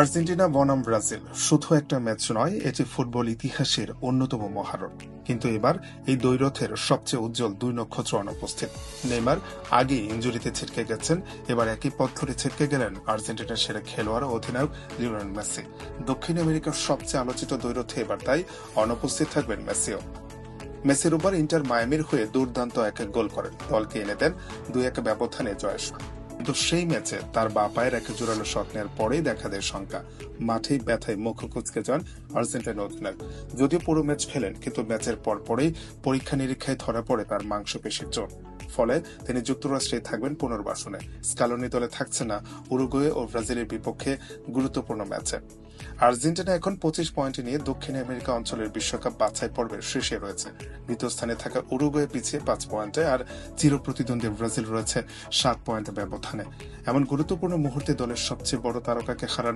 Argentina বনাম Brazil. শুধু একটা ম্যাচ নয়, এটি ফুটবল ইতিহাসের অন্যতম মহারণ। কিন্তু এবার এই দ্বৈরথের সবচেয়ে উজ্জ্বল দুই নক্ষত্র অনুপস্থিত নেইমার আগে ইঞ্জুরিতে ছিটকে গেছেন, এবার একই পথ ধরে ছিটকে গেলেন আর্জেন্টিনার সেরা খেলোয়াড় অধিনায়ক লিওনেল মেসি। দক্ষিণ আমেরিকার সবচেয়ে আলোচিত দ্বৈরথে এবার তাই অনুপস্থিত থাকবেন মেসিও। মেসির উপর ইন্টার মায়ামির হয়ে দুর্দান্ত এক গোল করেন। দলকে এনে দেন দুই এক ব্যবধানে জয়ের কিন্তু সেই ম্যাচে তার বা পায়ের এক জোরালো শট নেওয়ার পরেই দেখা দেয় শঙ্কা। মাঠেই ব্যথায় মুখ কুচকে যান আর্জেন্টাইন অধিনায়ক। যদিও পুরো ম্যাচ খেলেন, কিন্তু ম্যাচের পর পরেই পরীক্ষা নিরীক্ষায় ধরা পড়ে তার মাংসপেশির জোর ফলে তিনি যুক্তরাষ্ট্রে থাকবেন পুনর্বাসনে। স্কালনি দলে থাকছে না, উরুগুয়ে ও ব্রাজিলের বিপক্ষে গুরুত্বপূর্ণ ম্যাচে। আর্জেন্টিনা এখন পঁচিশ পয়েন্ট নিয়ে দক্ষিণ আমেরিকা অঞ্চলের বিশ্বকাপ বাছাই পর্বের শীর্ষে রয়েছে। দ্বিতীয় স্থানে থাকা উরুগুয়ে পিছিয়ে পাঁচ পয়েন্টে আর চির প্রতিদ্বন্দ্বী ব্রাজিল রয়েছে সাত পয়েন্ট ব্যবধানে। এমন গুরুত্বপূর্ণ মুহূর্তে দলের সবচেয়ে বড় তারকাকে হারানো